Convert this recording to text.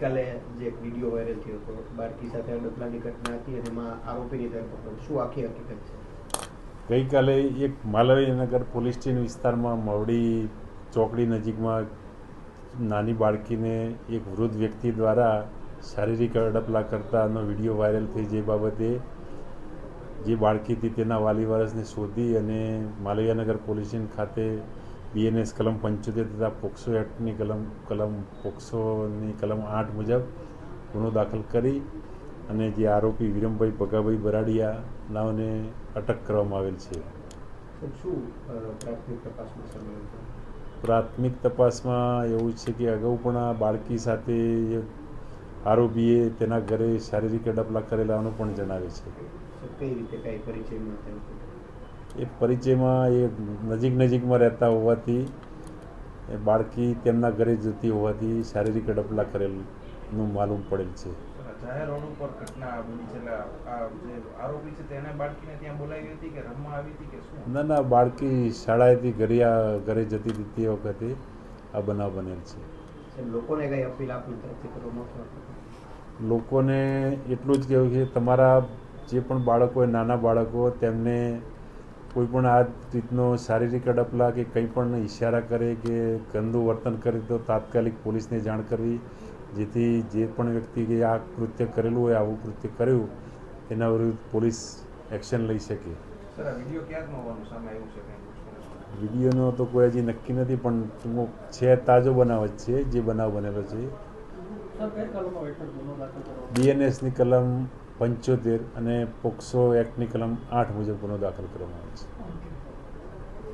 ગઈકાલે જે એક વીડિયો વાયરલ થયો હતો બાળકી સાથે અડપલાની ઘટના હતી અને એમાં આરોપીની ધરપકડ. શું આખી હકીકત છે? ગઈકાલે એક માલવીનગર પોલીસ સ્ટેશન વિસ્તારમાં મવડી ચોકડી નજીકમાં નાની બાળકીને એક વૃદ્ધ વ્યક્તિ દ્વારા શારીરિક અડપલા કરતાનો વીડિયો વાયરલ થઈ જે બાબતે જે બાળકી હતી તેના વાલી વારસને શોધી અને માલવીયાનગર પોલીસ સ્ટેશન ખાતે બીએનએસ કલમ પંચોતેર તથા પોક્સો એક્ટની કલમ કલમ પોક્સોની કલમ આઠ મુજબ ગુનો દાખલ કરી અને જે આરોપી વિરમભાઈ ભગાભાઈ બરાડિયા નાઓને અટક કરવામાં આવેલ છે. શું પ્રાથમિક તપાસમાં એવું છે કે અગાઉ પણ આ બાળકી સાથે આરોપીએ તેના ઘરે શારીરિક અડપલા કરેલાનું પણ જણાવે છે. કઈ રીતે કઈ પરિચયમાં? એ પરિચયમાં એ નજીક નજીકમાં રહેતા હોવાથી એ બાળકી તેમના ઘરે જતી હોવાથી શારીરિક અડપલા કરેલનું માલુમ પડેલ છે. જાહેર રોડ ઉપર ઘટના બની છે એટલે આ જે આરોપી છે તેને બાળકીને ત્યાં બોલાવી હતી કે રમવા આવી હતી કે શું? ના ના બાળકી શાળાએથી ઘરે ઘરે જતી હતી તે વખતે આ બનાવ બનેલ છે. લોકોને કઈ અપીલ? લોકોને એટલું જ કહેવું છે તમારા જે પણ બાળકો હોય નાના બાળકો તેમને કોઈ પણ આ રીતનો શારીરિક અડપલા કે કંઈ પણ ઇશારા કરે કે ગંદુ વર્તન કરે તો તાત્કાલિક પોલીસને જાણ કરવી જેથી જે પણ વ્યક્તિ કે આ કૃત્ય કરેલું હોય આવું કૃત્ય કર્યું તેના વિરુદ્ધ પોલીસ એક્શન લઈ શકે. વિડીયોનો તો કોઈ હજી નક્કી નથી પણ છે તાજો બનાવ જ છે જે બનાવ બનેલો છે. બીએનએસની કલમ પંચોતેર અને પોક્સો એક્ટની કલમ આઠ મુજબ ગુનો દાખલ કરવામાં આવે છે.